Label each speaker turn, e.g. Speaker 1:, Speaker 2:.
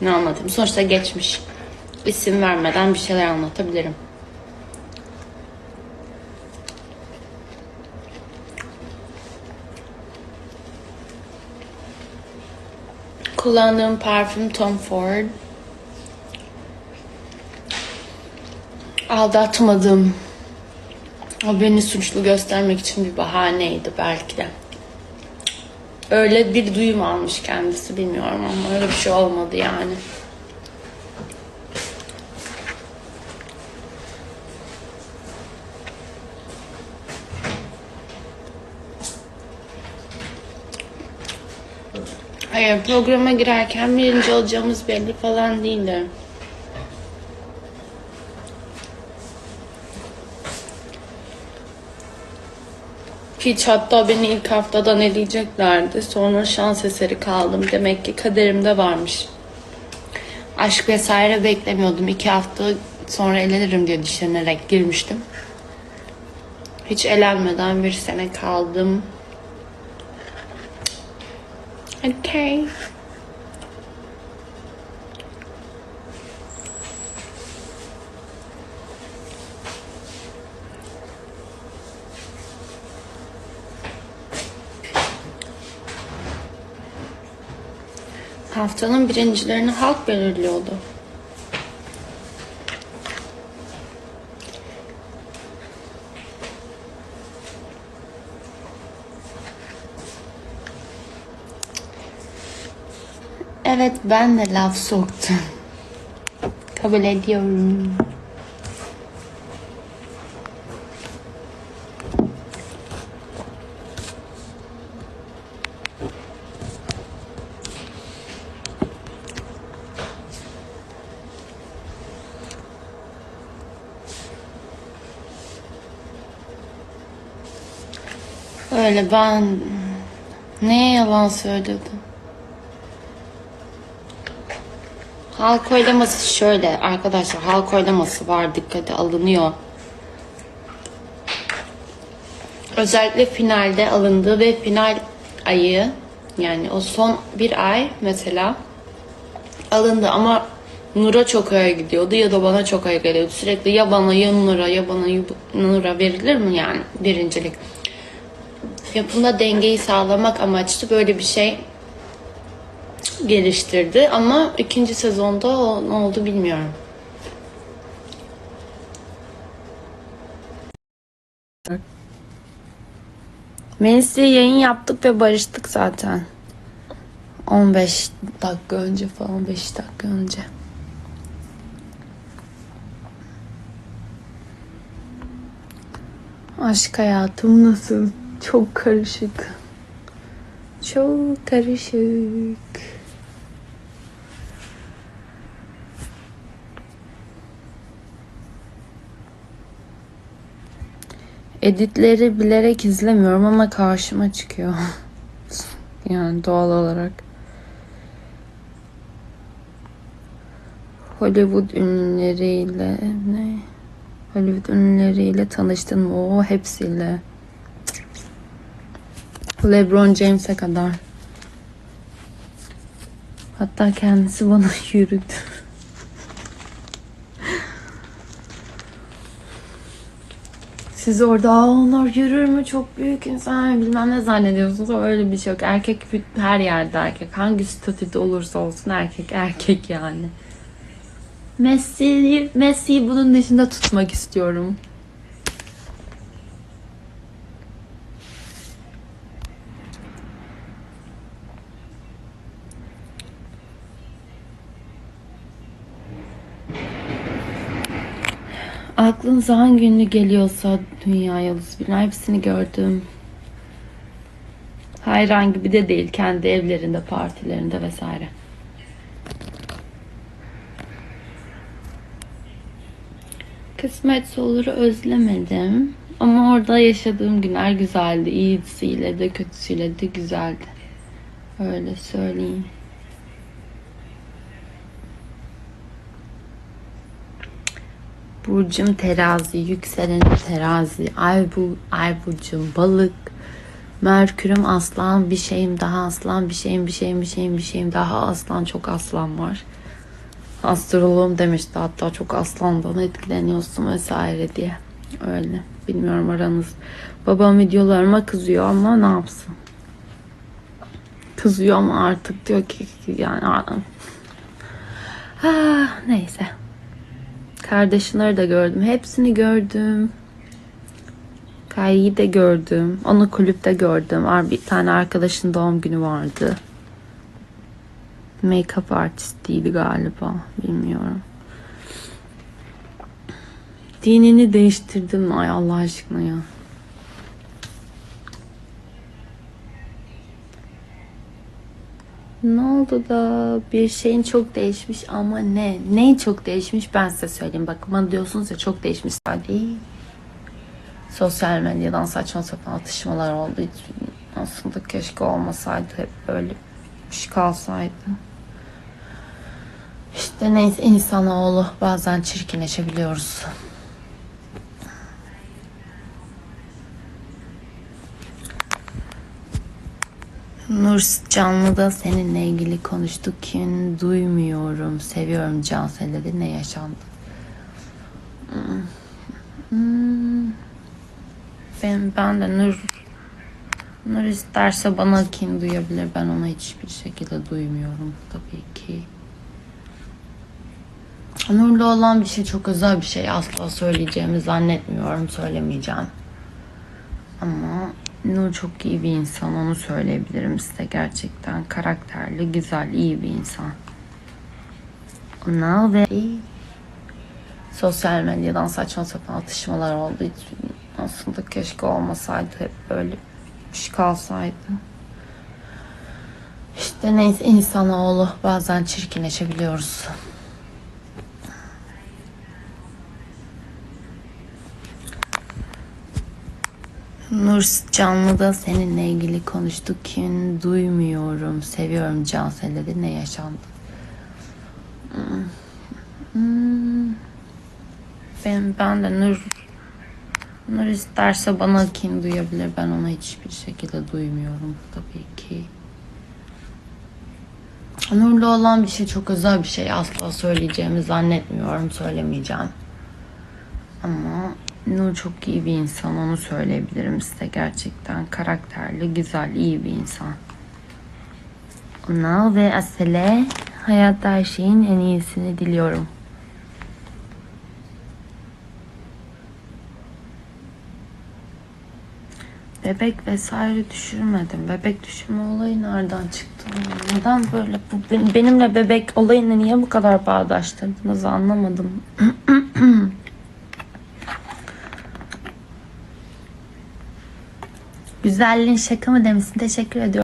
Speaker 1: Ne anlatayım? Sonuçta geçmiş. İsim vermeden bir şeyler anlatabilirim. Kullandığım parfüm Tom Ford. Aldatmadım. O beni suçlu göstermek için bir bahaneydi belki de. Öyle bir duyum almış kendisi bilmiyorum ama öyle bir şey olmadı yani. Hayır programa girerken birinci olacağımız belli falan değildi. Hiç hatta beni ilk haftadan eleyeceklerdi. Sonra şans eseri kaldım. Demek ki kaderimde varmış. Aşk vesaire beklemiyordum. İki hafta sonra elenirim diye düşünerek girmiştim. Hiç elenmeden bir sene kaldım. Okay. Haftanın birincilerini halk belirliyordu. Evet ben de laf soktum. Kabul ediyorum. Öyle ben neye yalan söyledim? Halk oylaması şöyle arkadaşlar halk oylaması var dikkate alınıyor. Özellikle finalde alındı ve final ayı yani o son bir ay mesela alındı ama Nur'a çok aya gidiyordu ya da bana çok aya geliyordu. Sürekli ya bana ya Nur'a ya bana ya Nur'a verilir mi yani birincilik? Yapımda dengeyi sağlamak amaçlı böyle bir şey geliştirdi ama ikinci sezonda o ne oldu bilmiyorum. Melis'le yayın yaptık ve barıştık zaten. 15 dakika önce falan 5 dakika önce. Aşk hayatım nasıl? Çok karışık. Çok karışık. Editleri bilerek izlemiyorum ama karşıma çıkıyor. yani doğal olarak. Hollywood ünlüleriyle ne? Hollywood ünlüleriyle tanıştın mı? O hepsiyle. LeBron James'e kadar. Hatta kendisi bana yürüdü. Siz orada "Aa, onlar yürür mü çok büyük insan bilmem ne zannediyorsunuz öyle bir şey yok. Erkek her yerde erkek. Hangi statüde olursa olsun erkek erkek yani. Messi, Messi'yi bunun dışında tutmak istiyorum. Aklınıza hangi ünlü geliyorsa dünya yıldızı bilen hepsini gördüm. Hayran gibi de değil kendi evlerinde, partilerinde vesaire. Kısmetse olur'u özlemedim. Ama orada yaşadığım günler güzeldi. İyisiyle de kötüsüyle de güzeldi. Öyle söyleyeyim. Burcum terazi, yükselen terazi, ay, bu, ay burcum balık, Merkür'üm aslan, bir şeyim daha aslan, bir şeyim bir şeyim bir şeyim bir şeyim daha aslan, çok aslan var. Astroloğum demişti hatta çok aslandan etkileniyorsun vesaire diye. Öyle. Bilmiyorum aranız. Babam videolarıma kızıyor ama ne yapsın? Kızıyor ama artık diyor ki yani ah, neyse. Kardeşleri de gördüm. Hepsini gördüm. Kayı'yı de gördüm. Onu kulüpte gördüm. Bir tane arkadaşın doğum günü vardı. Make-up artistiydi galiba. Bilmiyorum. Dinini değiştirdin mi? Ay Allah aşkına ya. Ne oldu da bir şeyin çok değişmiş ama ne? Neyin çok değişmiş ben size söyleyeyim. Bak bana diyorsunuz ya çok değişmiş. Hadi. Sosyal medyadan saçma sapan atışmalar için aslında keşke olmasaydı hep böyle bir şey kalsaydı. İşte neyse insanoğlu bazen çirkinleşebiliyoruz. Nur canlıda seninle ilgili konuştuk ki duymuyorum, seviyorum Cansel dedi ne yaşandı? Ben, ben de Nur Nur isterse bana kin duyabilir. Ben ona hiçbir şekilde duymuyorum tabii ki. Nur'la olan bir şey çok özel bir şey. Asla söyleyeceğimi zannetmiyorum. Söylemeyeceğim. Ama Nur çok iyi bir insan. Onu söyleyebilirim size. Gerçekten karakterli, güzel, iyi bir insan. Ona ve sosyal medyadan saçma sapan atışmalar için aslında keşke olmasaydı hep böyle bir şey kalsaydı. İşte neyse insanoğlu bazen çirkinleşebiliyoruz. Nur canlıda seninle ilgili konuştuk ki duymuyorum, seviyorum Cansel dedi ne yaşandı? Ben, ben de Nur Nur isterse bana kin duyabilir. Ben ona hiçbir şekilde duymuyorum tabii ki. Nur'la olan bir şey çok özel bir şey. Asla söyleyeceğimi zannetmiyorum. Söylemeyeceğim. Ama Nur çok iyi bir insan. Onu söyleyebilirim size. Gerçekten karakterli, güzel, iyi bir insan. Ona ve Asel'e hayatta her şeyin en iyisini diliyorum. Bebek vesaire düşürmedim. Bebek düşürme olayı nereden çıktı? Neden böyle? Bu benim- benimle bebek olayını niye bu kadar bağdaştırdınız anlamadım. Güzelliğin şaka mı demişsin? Teşekkür ediyorum.